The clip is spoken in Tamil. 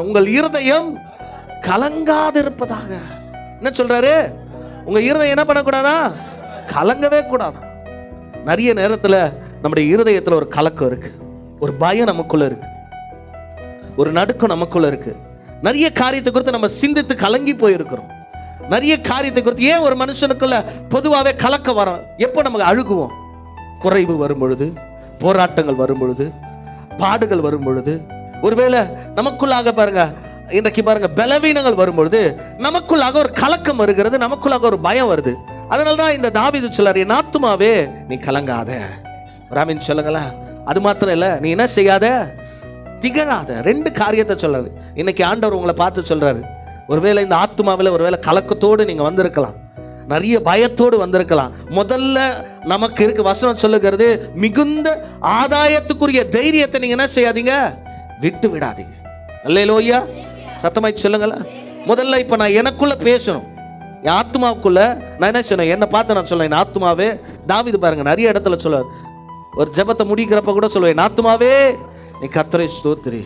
உங்கள் இருதயம் கலங்காதிருப்பதாக. என்ன சொல்றாரு? உங்க இருதயம் என்ன பண்ணக்கூடாதா? கலங்கவே கூடாது. நிறைய நேரத்தில் நம்முடைய இருதயத்தில் ஒரு கலக்கம் இருக்கு. ஒரு பயம் நமக்குள்ள இருக்கு. ஒரு நடுக்கம் நமக்குள்ள இருக்கு. நிறைய காரியத்தை குறித்து நம்ம சிந்தித்து கலங்கி போயிருக்கிறோம். நிறைய காரியத்தை குறித்து ஏன் ஒரு மனுஷனுக்குள்ள பொதுவாகவே கலக்கம் வரும் எப்போ நமக்கு அழுகுவோம்? குறைவு வரும் பொழுது போராட்டங்கள் வரும் பொழுது பாடுகள் வரும் பொழுது ஒருவேளை நமக்குள்ளாக பாருங்க இன்றைக்கு பாருங்க பலவீனங்கள் வரும்பொழுது நமக்குள்ளாக ஒரு கலக்கம் வருகிறது நமக்குள்ளாக ஒரு பயம் வருது. அதனால்தான் இந்த தாவீது சொல்லார் என் ஆத்துமாவே நீ கலங்காத. ராமின் சொல்லுங்களேன் அது மாத்திரம் இல்லை நீ என்ன செய்யாத? திகழாத. ரெண்டு காரியத்தை சொல்றாரு. இன்னைக்கு ஆண்டவர் உங்களை பார்த்து சொல்றாரு. ஒருவேளை இந்த ஆத்மாவில் ஒருவேளை கலக்கத்தோடு நீங்க வந்திருக்கலாம். நிறைய பயத்தோடு வந்திருக்கலாம். முதல்ல நமக்கு இருக்கு வசனம் சொல்லுகிறது மிகுந்த ஆதாயத்துக்குரிய தைரியத்தை நீங்க என்ன செய்யாதீங்க? விட்டு விடாதீங்க. அல்லையிலோய்யா சத்தமாய் சொல்லுங்களேன் முதல்ல இப்போ நான் எனக்குள்ளே பேசணும். என் ஆத்மாவுக்குள்ள நான் என்ன சொன்னேன்? என்னை பார்த்து நான் சொல்லேன் என் ஆத்மாவே தாவிது பாருங்க நிறைய இடத்துல சொல்லுவார். ஒரு ஜெபத்தை முடிக்கிறப்ப கூட சொல்லுவேன் என் ஆத்மாவே நீ கத்தரை ஸ்தோத்திரி.